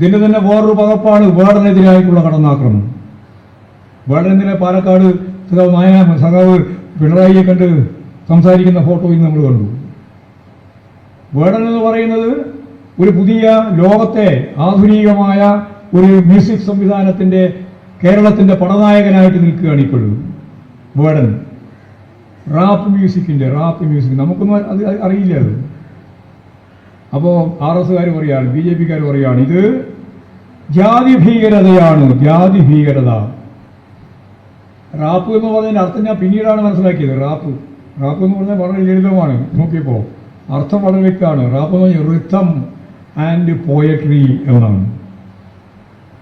ഇതിന്റെ തന്നെ വേറൊരു പകപ്പാണ് വേടനെതിരായിട്ടുള്ള കടന്നാക്രമണം വേടനെതിരെ പാലക്കാട് സഖാവ് നായ സഖാവ് പിണറായിയെ കണ്ട് സംസാരിക്കുന്ന ഫോട്ടോ ഇന്ന് നമ്മൾ കണ്ടു. വേടൻ എന്ന് പറയുന്നത് ഒരു പുതിയ ലോകത്തെ ആധുനികമായ ഒരു മ്യൂസിക് സംവിധാനത്തിന്റെ കേരളത്തിന്റെ പടനായകനായിട്ട് നിൽക്കുകയാണ് ഇപ്പോഴും വേടൻ. റാപ്പ് മ്യൂസിക്കിന്റെ റാപ്പ് മ്യൂസിക്. നമുക്കൊന്നും അത് അറിയില്ല അത്. അപ്പോൾ ആർ എസ്സുകാർ പറയാണ് ബി ജെ പിക്കാർ പറയാണ് ഇത് ജാതി ഭീകരതയാണ് ജാതി ഭീകരത. റാപ്പ് എന്ന് പറഞ്ഞതിന്റെ അർത്ഥം ഞാൻ പിന്നീടാണ് മനസ്സിലാക്കിയത് റാപ്പ്. റാപ്പ് എന്ന് പറഞ്ഞാൽ വളരെ ലളിതമാണ്. നോക്കിയപ്പോൾ അർത്ഥം വളരെ വ്യക്തമാണ്. റാപ്പ് എന്ന് പറഞ്ഞാൽ റിത്തം ആൻഡ് പോയട്രി എന്നാണ്.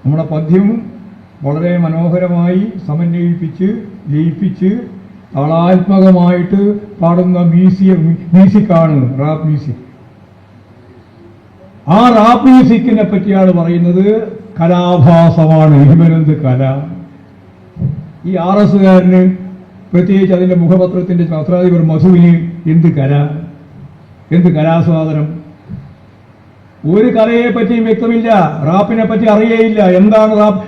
നമ്മുടെ പദ്യം വളരെ മനോഹരമായി സമന്വയിപ്പിച്ച് ലയിപ്പിച്ച് താളാത്മകമായിട്ട് പാടുന്ന മ്യൂസിയം മ്യൂസിക്കാണ് റാപ്പ് മ്യൂസിക്. ആ റാപ്പ് മ്യൂസിക്കിനെ പറ്റിയാണ് പറയുന്നത് കലാഭാസമാണ് ഹിമനന്ദ് കല. ഈ ആർ എസ്സുകാരന് പ്രത്യേകിച്ച് അതിന്റെ മുഖപത്രത്തിന്റെ പത്രാധിപർ മധുവിന് എന്ത് കല? എന്ത് കലാസ്വാദനം? ഒരു കലയെ പറ്റിയും വ്യക്തമില്ല റാപ്പിനെ പറ്റി അറിയേയില്ല. എന്താണ് റാപ്പ്?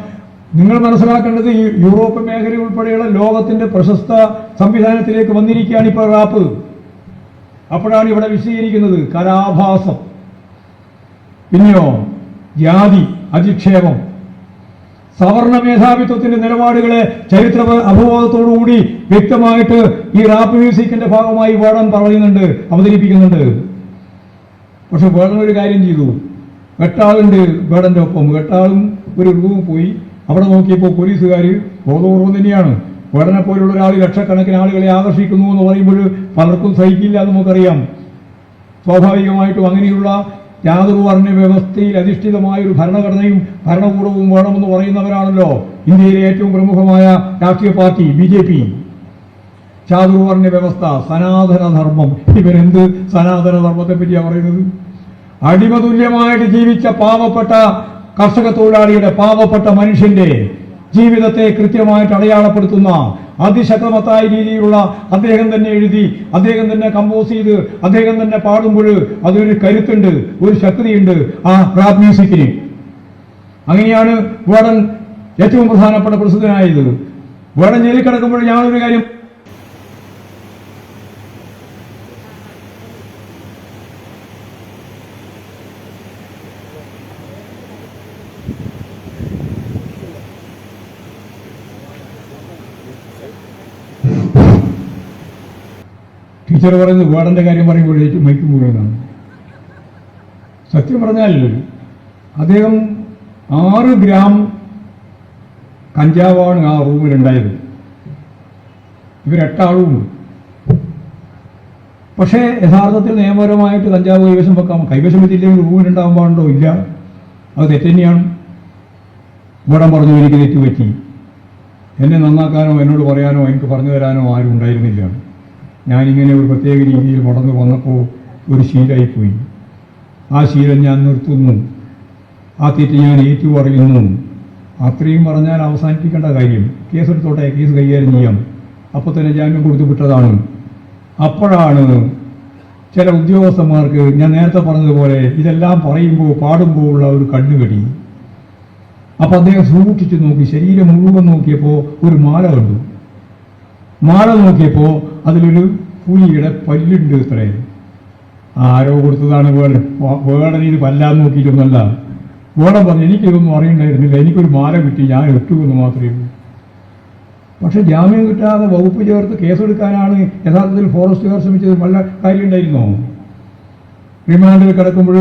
നിങ്ങൾ മനസ്സിലാക്കേണ്ടത് ഈ യൂറോപ്പ് മേഖല ഉൾപ്പെടെയുള്ള ലോകത്തിന്റെ പ്രശസ്ത സംവിധാനത്തിലേക്ക് വന്നിരിക്കുകയാണ് ഇപ്പോൾ റാപ്പ്. അപ്പോഴാണ് ഇവിടെ വിശദീകരിക്കുന്നത് കലാഭാസം. പിന്നെയോ? ജാതി അധിക്ഷേപം. സവർണ മേധാവിത്വത്തിന്റെ നിലപാടുകളെ ചരിത്ര അവബോധത്തോടുകൂടി വ്യക്തമായിട്ട് ഈ റാപ്പ് മ്യൂസിക്കിന്റെ ഭാഗമായി വേടൻ പറയുന്നുണ്ട് അവതരിപ്പിക്കുന്നുണ്ട്. പക്ഷെ വേടൻ ഒരു കാര്യം ചെയ്തു. വെട്ടാളുണ്ട് വേടന്റെ ഒപ്പം. വെട്ടാളും ഒരു റൂമിൽ പോയി. അവിടെ നോക്കിയപ്പോൾ പോലീസുകാർ ബോധപൂർവം തന്നെയാണ്. വേടനെ പോലുള്ള ഒരാൾ ലക്ഷക്കണക്കിന് ആളുകളെ ആകർഷിക്കുന്നു എന്ന് പറയുമ്പോൾ പലർക്കും സഹിക്കില്ല നമുക്കറിയാം. സ്വാഭാവികമായിട്ടും അങ്ങനെയുള്ള യാതൊരുവർണ വ്യവസ്ഥയിൽ അധിഷ്ഠിതമായ ഒരു ഭരണഘടനയും ഭരണകൂടവും വേണമെന്ന് പറയുന്നവരാണല്ലോ ഇന്ത്യയിലെ ഏറ്റവും പ്രമുഖമായ രാഷ്ട്രീയ പാർട്ടി ബി ജെ പി. ചാതുർവർണ വ്യവസ്ഥ സനാതനധർമ്മം. ഇവരെന്ത് സനാതനധർമ്മത്തെ പറ്റിയാ പറയുന്നത്? അടിമതുല്യമായിട്ട് ജീവിച്ച പാവപ്പെട്ട കർഷക തൊഴിലാളിയുടെ പാവപ്പെട്ട മനുഷ്യന്റെ ജീവിതത്തെ കൃത്യമായിട്ട് അടയാളപ്പെടുത്തുന്ന അതിശക്തമത്തായ രീതിയിലുള്ള അദ്ദേഹം തന്നെ എഴുതി അദ്ദേഹം തന്നെ കമ്പോസ് ചെയ്ത് അദ്ദേഹം തന്നെ പാടുമ്പോൾ അതൊരു കരുത്തുണ്ട് ഒരു ശക്തിയുണ്ട് ആ റാപ്പ് മ്യൂസിക്കിന് അങ്ങനെയാണ് വേടൻ ഏറ്റവും പ്രധാനപ്പെട്ട പ്രസിദ്ധനായത്. വേടൻ ജയിലിൽ കിടക്കുമ്പോൾ ഞാനൊരു കാര്യം ടീച്ചർ പറയുന്നത് വേടന്റെ കാര്യം പറയുമ്പോഴേക്ക് മൈക്ക് മുഴുവനാണ്. സത്യം പറഞ്ഞാൽ അദ്ദേഹം ആറ് ഗ്രാം കഞ്ചാവാണ് ആ റൂമിലുണ്ടായത് ഇവരെട്ടാളുമുണ്ട് പക്ഷേ യഥാർത്ഥത്തിൽ നിയമപരമായിട്ട് കഞ്ചാവ് കൈവശം വെക്കാം. കൈവശം വെച്ചില്ലെങ്കിൽ റൂമിലുണ്ടാവാൻ പാടുണ്ടോ ഇല്ല. അത് തെറ്റന്നെയാണ് ഇവിടെ പറഞ്ഞു എനിക്ക് തെറ്റുപറ്റി. എന്നെ നന്നാക്കാനോ എന്നോട് പറയാനോ എനിക്ക് പറഞ്ഞു തരാനോ ആരും ഉണ്ടായിരുന്നില്ല. ഞാനിങ്ങനെ ഒരു പ്രത്യേക രീതിയിൽ മുടങ്ങ് വന്നപ്പോൾ ഒരു ശീലമായിപ്പോയി. ആ ശീലം ഞാൻ നിർത്തുന്നു. ആ തെറ്റ് ഞാൻ ഏറ്റു പറയുന്നു അത്രയും പറഞ്ഞാൽ അവസാനിപ്പിക്കേണ്ട കാര്യം കേസെടുത്തോട്ടെ കേസ് കൈകാര്യം ചെയ്യാം. അപ്പോൾ തന്നെ ജാമ്യം കൊടുത്തു വിട്ടതാണ്. അപ്പോഴാണ് ചില ഉദ്യോഗസ്ഥന്മാർക്ക് ഞാൻ നേരത്തെ പറഞ്ഞതുപോലെ ഇതെല്ലാം പറയുമ്പോൾ പാടുമ്പോൾ ഉള്ള ഒരു കണ്ണുകടി. അപ്പോൾ അദ്ദേഹം സൂക്ഷിച്ചു നോക്കി ശരീരം മുഴുവൻ നോക്കിയപ്പോൾ ഒരു മാല കണ്ടു. മാല നോക്കിയപ്പോൾ അതിലൊരു പുലിയുടെ പല്ലുണ്ട് ഇത്രേ. ആരോ കൊടുത്തതാണ് വേടൻ വേടൻ ഇത് പല്ലാൻ നോക്കിയിട്ടൊന്നല്ല വേടൻ പറഞ്ഞു എനിക്കിതൊന്നും അറിയണ്ടായിരുന്നില്ല. എനിക്കൊരു മാല കിട്ടി ഞാൻ ഇട്ടു എന്ന് മാത്രമേ ഉള്ളൂ. പക്ഷെ ജാമ്യം കിട്ടാതെ വകുപ്പ് ചേർത്ത് കേസെടുക്കാനാണ് യഥാർത്ഥത്തിൽ ഫോറസ്റ്റുകാർ ശ്രമിച്ചത് വല്ല കാര്യം ഉണ്ടായിരുന്നോ റിമാൻഡിൽ കിടക്കുമ്പോൾ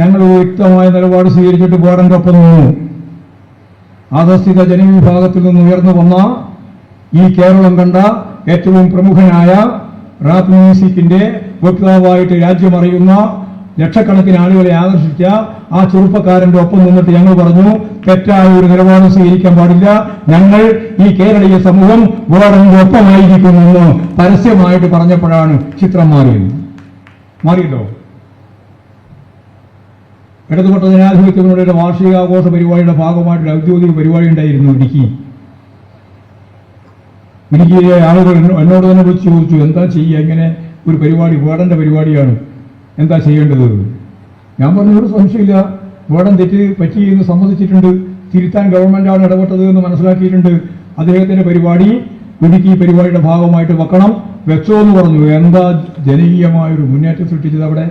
ഞങ്ങൾ വ്യക്തമായ നിലപാട് സ്വീകരിച്ചിട്ട് വേടന്റെ ഒപ്പം നിന്നു ജനവിഭാഗത്തിൽ നിന്ന് ഉയർന്നു വന്ന ഈ കേരളം കണ്ട ഏറ്റവും പ്രമുഖനായ റാപ്പ് മ്യൂസിക്കിന്റെ വക്താവായിട്ട് രാജ്യമറിയുന്ന ലക്ഷക്കണക്കിന് ആളുകളെ ആകർഷിച്ച ആ ചെറുപ്പക്കാരന്റെ ഒപ്പം നിന്നിട്ട് ഞങ്ങൾ പറഞ്ഞു തെറ്റായ ഒരു നിലപാട് സ്വീകരിക്കാൻ പാടില്ല. ഞങ്ങൾ ഈ കേരളീയ സമൂഹം വേറെ ഒപ്പമായിരിക്കുമെന്ന് പരസ്യമായിട്ട് പറഞ്ഞപ്പോഴാണ് ചിത്രം മാറിയത്. മാറിയിട്ടോ? ഇടതുപെട്ട ജനാധിപത്യങ്ങളുടെ വാർഷികാഘോഷ പരിപാടിയുടെ ഭാഗമായിട്ട് ഔദ്യോഗിക പരിപാടി ഉണ്ടായിരുന്നു ഇടുക്കി. ഇടുക്കിയിലെ ആളുകൾ എന്നോട് തന്നെ വിളിച്ച് ചോദിച്ചു എന്താ ചെയ്യുക? ഇങ്ങനെ ഒരു പരിപാടി വേടന്റെ പരിപാടിയാണ്. എന്താ ചെയ്യേണ്ടത്? ഞാൻ പറഞ്ഞു ഒരു സംശയമില്ല. വേടൻ തെറ്റ് പറ്റി എന്ന് സമ്മതിച്ചിട്ടുണ്ട്. തിരുത്താൻ ഗവൺമെന്റാണ് ഇടപെട്ടത് എന്ന് മനസ്സിലാക്കിയിട്ടുണ്ട്. അദ്ദേഹത്തിന്റെ പരിപാടി ഇടുക്കി പരിപാടിയുടെ ഭാഗമായിട്ട് വെക്കണം. വെച്ചോ എന്ന് പറഞ്ഞു. എന്താ ജനകീയമായൊരു മുന്നേറ്റം സൃഷ്ടിച്ചത് അവിടെ?